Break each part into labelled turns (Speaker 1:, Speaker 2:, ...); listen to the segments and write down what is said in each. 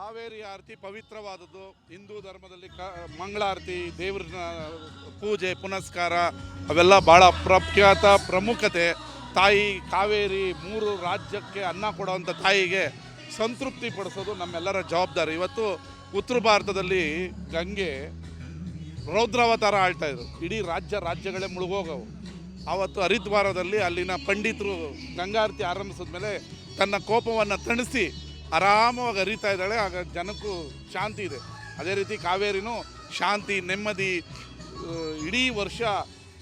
Speaker 1: ಕಾವೇರಿ ಆರತಿ ಪವಿತ್ರವಾದದ್ದು. ಹಿಂದೂ ಧರ್ಮದಲ್ಲಿ ಕ, ಮಂಗಳಾರತಿ ದೇವ್ರನ್ನ ಪೂಜೆ, ಪುನಸ್ಕಾರ, ಅವೆಲ್ಲ ಭಾಳ ಪ್ರಖ್ಯಾತ ಪ್ರಮುಖತೆ. ತಾಯಿ ಕಾವೇರಿ ಮೂರು ರಾಜ್ಯಕ್ಕೆ ಅನ್ನ ಕೊಡುವಂಥ ತಾಯಿಗೆ ಸಂತೃಪ್ತಿ ಪಡಿಸೋದು ನಮ್ಮೆಲ್ಲರ ಜವಾಬ್ದಾರಿ. ಇವತ್ತು ಉತ್ತರ ಭಾರತದಲ್ಲಿ ಗಂಗೆ ರೌದ್ರಾವತಾರ ಆಳ್ತಾ ಇದ್ರು. ಇಡೀ ರಾಜ್ಯ ರಾಜ್ಯಗಳೇ ಮುಳುಗೋಗವು. ಆವತ್ತು ಹರಿದ್ವಾರದಲ್ಲಿ ಅಲ್ಲಿನ ಪಂಡಿತರು ಗಂಗಾರತಿ ಆರಂಭಿಸಿದ ಮೇಲೆ ತನ್ನ ಕೋಪವನ್ನು ತಣಿಸಿ ಆರಾಮವಾಗಿ ಹರಿತಾ ಇದ್ದಾಳೆ ಆಗ ಜನಕ್ಕೂ ಶಾಂತಿ ಇದೆ. ಅದೇ ರೀತಿ ಕಾವೇರಿನೂ ಶಾಂತಿ ನೆಮ್ಮದಿ ಇಡೀ ವರ್ಷ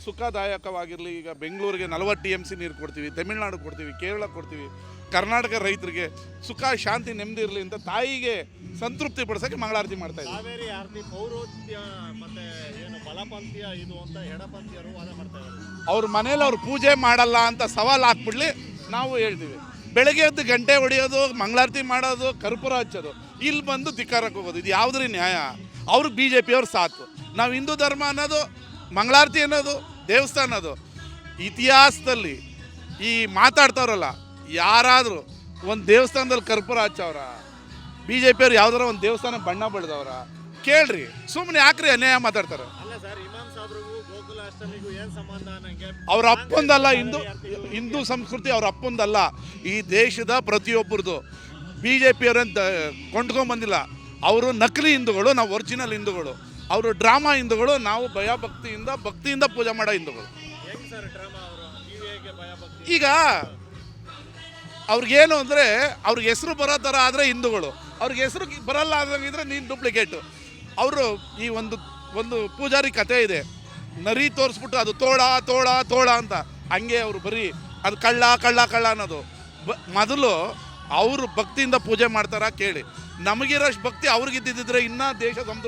Speaker 1: ಸುಖದಾಯಕವಾಗಿರಲಿ. ಈಗ ಬೆಂಗಳೂರಿಗೆ ನಲವತ್ತು ಟಿ ಎಂ ಸಿ ನೀರು ಕೊಡ್ತೀವಿ ತಮಿಳ್ನಾಡು ಕೊಡ್ತೀವಿ ಕೇರಳ ಕೊಡ್ತೀವಿ. ಕರ್ನಾಟಕ ರೈತರಿಗೆ ಸುಖ ಶಾಂತಿ ನೆಮ್ಮದಿ ಇರಲಿ ಅಂತ ತಾಯಿಗೆ ಸಂತೃಪ್ತಿ ಪಡಿಸೋಕ್ಕೆ ಮಂಗಳಾರತಿ ಮಾಡ್ತಾ ಇದ್ದೀವಿ.
Speaker 2: ಕಾವೇರಿ ಆರತಿ ಪೌರೋತ್ಯ ಮತ್ತೆ ಏನು ಬಲಪಂಥೀಯ ಇದು ಅಂತ ಎಡಪಂಥೀಯರು ವಾದ ಮಾಡ್ತಾ ಇದ್ದಾರೆ.
Speaker 1: ಅವ್ರ ಮನೇಲಿ ಅವ್ರು ಪೂಜೆ ಮಾಡಲ್ಲ ಅಂತ ಸವಾಲು ಹಾಕ್ಬಿಡ್ಲಿ ನಾವು ಹೇಳ್ತೀವಿ. ಬೆಳಗ್ಗೆ ಎದ್ದು ಗಂಟೆ ಹೊಡೆಯೋದು ಮಂಗಳಾರತಿ ಮಾಡೋದು ಕರ್ಪೂರ ಹಚ್ಚೋದು ಇಲ್ಲಿ ಬಂದು ಧಿಕ್ಕಾರಕ್ಕೆ ಹೋಗೋದು. ಇದು ಯಾವುದ್ರಿ ನ್ಯಾಯ? ಅವರು ಬಿ ಜೆ ಪಿಯವ್ರ ಸಾಥ್ ನಾವು ಹಿಂದೂ ಧರ್ಮ ಅನ್ನೋದು ಮಂಗಳಾರತಿ ಅನ್ನೋದು ದೇವಸ್ಥಾನ ಅನ್ನೋದು. ಇತಿಹಾಸದಲ್ಲಿ ಈ ಮಾತಾಡ್ತಾವ್ರಲ್ಲ ಯಾರಾದರೂ ಒಂದು ದೇವಸ್ಥಾನದಲ್ಲಿ ಕರ್ಪೂರ ಹಚ್ಚವ್ರ ಬಿ ಜೆ ಪಿಯವ್ರು ಯಾವ್ದಾರ ಒಂದು ದೇವಸ್ಥಾನ ಬಣ್ಣ ಬಳ್ದವ್ರ ಕೇಳ್ರಿ. ಸುಮ್ಮನೆ ಯಾಕ್ರಿ ಅನ್ಯಾಯ ಮಾತಾಡ್ತಾರೆ? ಅವ್ರ ಅಪ್ಪಂದಲ್ಲ ಹಿಂದೂ ಹಿಂದೂ ಸಂಸ್ಕೃತಿ ಅವ್ರ ಅಪ್ಪಂದಲ್ಲ ಈ ದೇಶದ ಪ್ರತಿಯೊಬ್ಬರದು. ಬಿ ಜೆ ಪಿಯವರಂತ ಕೊಂಡ್ಕೊಂಬಂದಿಲ್ಲ ಅವರು ನಕಲಿ ಹಿಂದೂಗಳು ನಾವು ಒರಿಜಿನಲ್ ಹಿಂದೂಗಳು. ಅವರು ಡ್ರಾಮಾ ಹಿಂದೂಗಳು ನಾವು ಭಯಭಕ್ತಿಯಿಂದ ಭಕ್ತಿಯಿಂದ ಪೂಜೆ ಮಾಡೋ ಹಿಂದೂಗಳು. ಈಗ ಅವ್ರಿಗೇನು ಅಂದರೆ ಅವ್ರಿಗೆ ಹೆಸರು ಬರೋ ಥರ ಆದರೆ ಹಿಂದೂಗಳು. ಅವ್ರಿಗೆ ಹೆಸರು ಬರಲ್ಲ ಆದಂಗಿದ್ರೆ ನೀನು ಡೂಪ್ಲಿಕೇಟು ಅವರು ಈ ಒಂದು ಒಂದು ಪೂಜಾರಿ ಕತೆ ಇದೆ. ನರಿ ತೋರಿಸ್ಬಿಟ್ಟು ಅದು ತೋಳ ತೋಳ ತೋಳ ಅಂತ. ಹಂಗೆ ಅವರು ಬರೀ ಅದು ಕಳ್ಳ ಕಳ್ಳ ಕಳ್ಳ ಅನ್ನೋದು. ಬ, ಮೊದಲು ಅವರು ಭಕ್ತಿಯಿಂದ ಪೂಜೆ ಮಾಡ್ತಾರ ಕೇಳಿ. ನಮಗಿರೋಷ್ಟು ಭಕ್ತಿ ಅವ್ರಿಗಿದ್ದಿದ್ರೆ ಇನ್ನೂ ದೇಶ ಸಮೃದ್ಧ